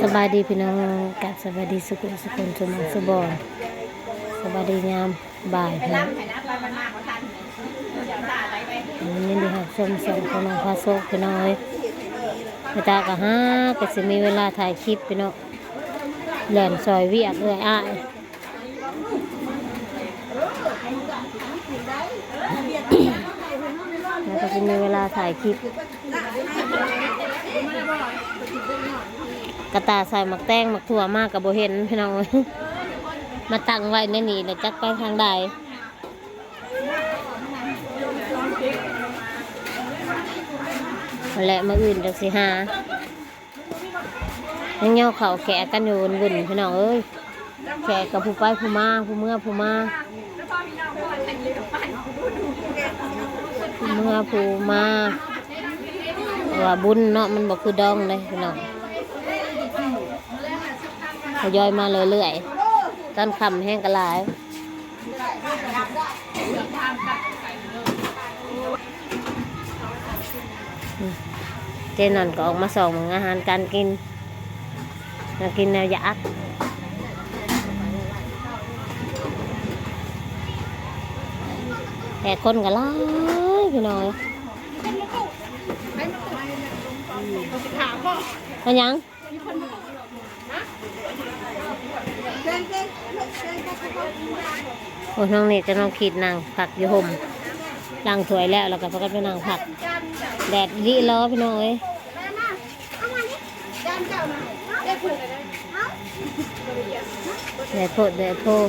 สบายดีพี่น้องกับสบายดีสุขุสุขุมสมสุบอนสบายดีงามบ่ายพี่น้องนี่ดีครับชมสมของน้องพาโซกพี่น้องเอ้ยพระตากะฮะก็สิมีเวลาถ่ายคลิปพี่น้องแหลนซอยเวียกเลยอ้ายแล้วก็จะมีเวลาถ่ายคลิป กระตาใส่หมักแตงหมักถั่วมากกับโบเห็นพี่น้องเอ้ยมาตั้งไว้ในนี่แล้วจักไปทางใดและมาอื่นจักสิหายังเงาเขาแขกกันอยู่วุ่นพี่น้องเอ้ยแขกกับผู้ไปผู้มาผู้เมื่อผู้มาผู้เมื่อผู้มา ว่าบุญเนาะมันบอกคือดองเลยพี่น้องทยอยมาเรื่อยๆต้นคำแห้งกระลายเจนันก็ออกมาส่งอาหารการกินมากินแนวยักษ์แต่คนก็หลายพี่น้อย มายังโอ้น้องนี่จะน้องขีดนางผักอยู่ห่มล้างถวยแล้วแล้วก็พักกันไปนางผัก แดดดีล้อพี่น้องเอ้ยแดดโพดแดดโพด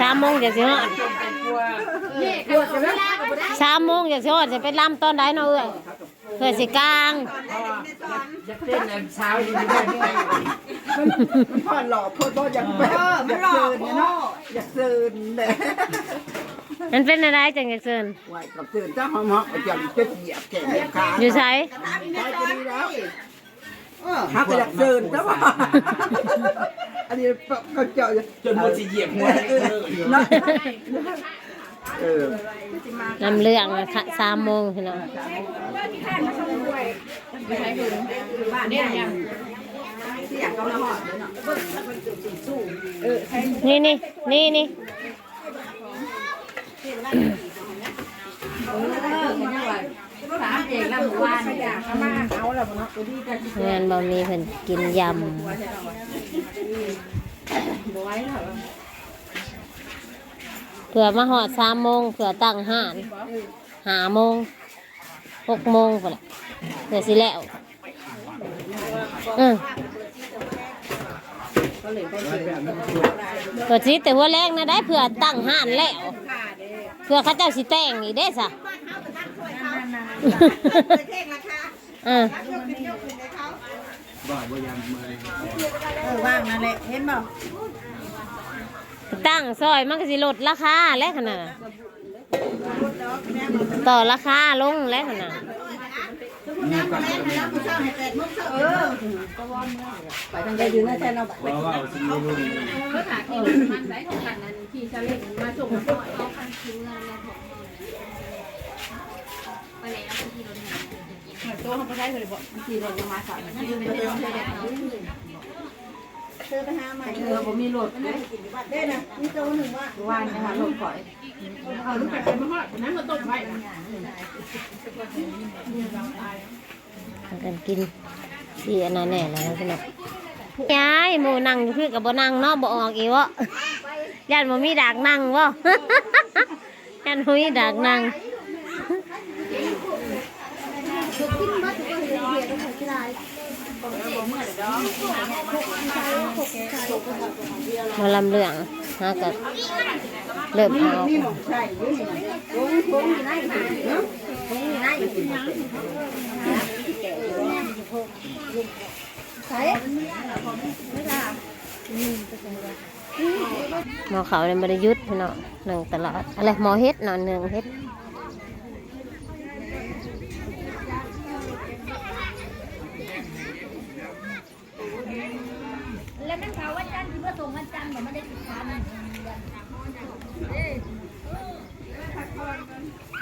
สามโมงจะสิฮอดสามโมงจะสิฮอดจะไปลำตอนใดเนาะเอ้ยเพื่อสิกลางจะเต้นอันเช้าอยู่ที่บ้านมันพ่อหล่อพ่อโตอยากแบบอยากเซินเนาะอยากเซินเลยมันเป็นอะไรจังอยากเซินไหวกับเซินจ้าหอมๆก็จะจะเหยียบแขนเหยียบขาอยู่ไสไปก็ดีแล้ว ฮักอยากเซินจ้าว่าอันนี้ก็เจาะจนหมดสิเหยียบหัวเลยนะเออลำเรื่องนะคะสามโมงพี่น้องเนี่ยยังนี่นี่นี่นี่ สามเองแล้วหมู่บ้านเนี่ยมาเอาแล้วเนาะตันี้จะงานบะมีเพิ่นกินยำเผื่อมาหอดสามโมงเผื่อตั้งห้านหาโมงหกโมงพอละเผื่อสิแล้วอืมเผื่อสิแต่หัวแรงนะได้เผื่อตั้งห้านแล้วเผื่อเขาเจ้าสิแต่งอีกเด้สะ อ่าบ่บ่ยังมือเออว่างนั่นแหละเห็นบ่ตั้งซอยมันก็สิลดราคาแล้วขนาดน่ะต่อราคาลงแล้วขนาดไปทางใดอยู่นะแท้เนาะว่าว่าสิรู้รู้เขาถามที่มันได้ของกันนั้นขี่ชาเล่นมาส่งมาหน่อยเอาคันคิวเงินแล้วของไป แล้วที่รถเนี่ยตัวเขาไม่ได้เลยบอกขี่รถยังมาสามขี่รถไม่ได้เธอไปหาใหม่เออผมมีรถเลยเด้นะมีโตหนึ่งว่าวานนะคะรถข่อยเอาลูกไปมาหอดนั้นมาต้มไว้ทำกันกินสีอันนั้นแน่เลยพี่น้องยายหมูนั่งอยู่คือกับบ่นั่งเนาะบ่ออกอีวะยันบ่มีดากนั่งวะยันบ่มีดากนั่ง มาลำเรื่องฮะก็เริ่มเอานี่หนูใช่ยือกเผาหนอยู่ที่นั่งใส่หมอเขาเนี่ยบริยุทธ์พี่น้องหนึ่งตลอดอะไรหมอเฮ็ดเนอนหนึ่งเฮ็ด แล้วมันเขาวัน จันทร์ที่ว่าส่งวันจันทร์มันไม่ได้ติดตาม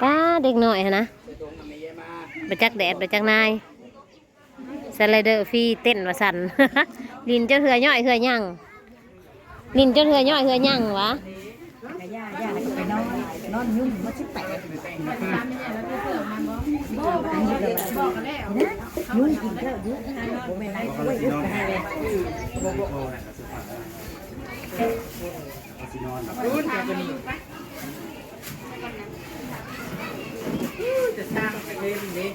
ป้าเด็กหน่อยหั้นนะไปจักแดดไปจักนายสไลเดอร์ฟรีเต้นว่าสันลินเจ้าเหือย่อยเหือย่างลินเจ้าเหือย่อยเหือย่างวะย่าย่าไปนอนนอนยุ่งมาชิบแปด ยุ่งกินเถอะยุ่งผมไม่ไหนช่วยยุ่งไปเลยรุ่นแกเป็นจะสร้างเล่นนี้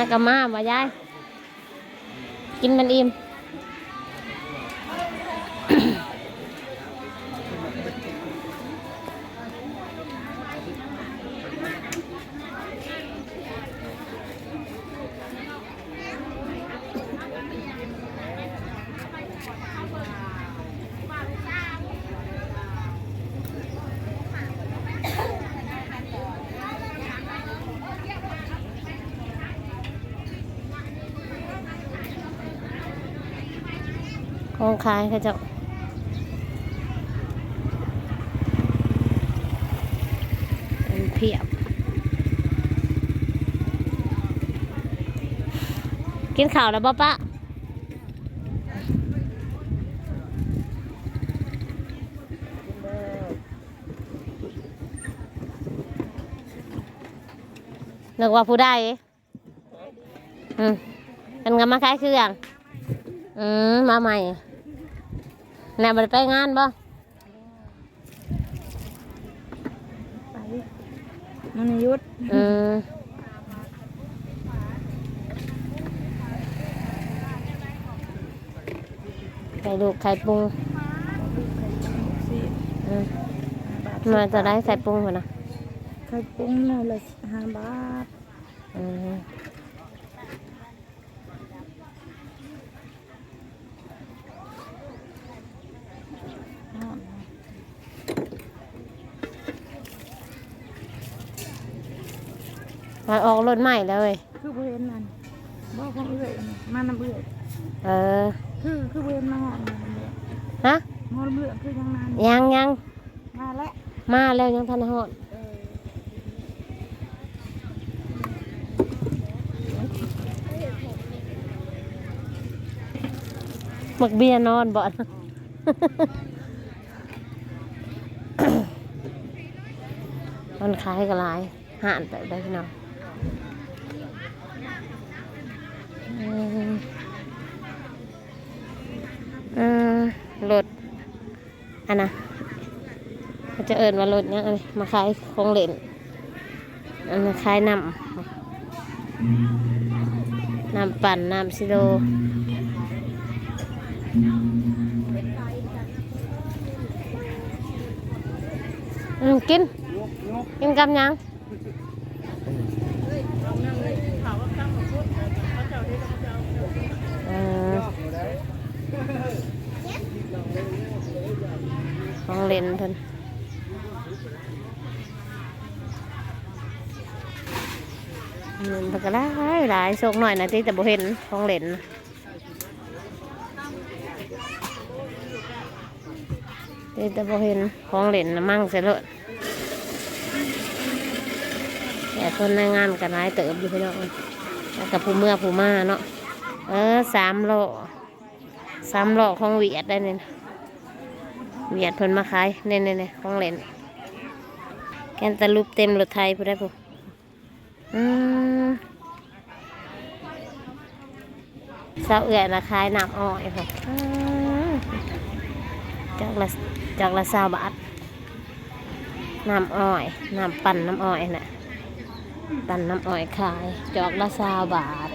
ฮักกะมาบ่ยาย กินมันอิ่ม องขายเขาเจะเป็นเพียบ กินข้าวแล้วบ่ปะนึกว่าผู้ใดอืมกันกันมาขายเครื่องอืมมาใหม่ แน่บ่ได้ไปงานบ่มันยุดอืมไข่ลูกไข่ปรุงอืมมาจะได้ไข่ปรุงเหรอนะไข่ปุ้งน่ะเลยห้าบาทอืม มาออกรถใหม่แล้วเว้ยคือเพื่อนนั่นบอกของเอื้อยมาน้ำเอื้อยเออ คือคือเพื่อนมาหอนฮะ หอนเบื่อคือยังนานยังยังมาแล้วมาแล้วยังทันหอดหมักเบียร์นอนบ่อนมันขายก็หลายห่านไปได้พี่น้องอืมอืมรถ อันน่ะจะเอิญว่ารถเนี่ยมาขายของเล่นอันมาขายน้ำน้ำปั่นน้ำซิโลอืมกินกินกับยัง ของเล่นเพิ่นเงินมันก็ได้หลายโชคหน่อยนะที่แต่บ่เห็นของเล่นที่แต่บ่เห็นของเล่นนะมั่งเสียเลยแต่คนในงานกันหลายเติบอยู่พี่น้องกับผู้เมื่อผู้มาเนาะเออสามโลสามโลของเวียดได้เนี่ยนะ เวียดเพิ่นมาขายเน่เน่เน่ของเล่นแกนตะลุปเต็มรถไทยผู้ได้ผู้อืมเศร้าเอื่อยนะขายน้ำอ้อยค่ะจากละจากละสาบาทน้ำอ้อยน้ำปั่นน้ำอ้อยน่ะปั่นน้ำอ้อยขายจอกละสาบาท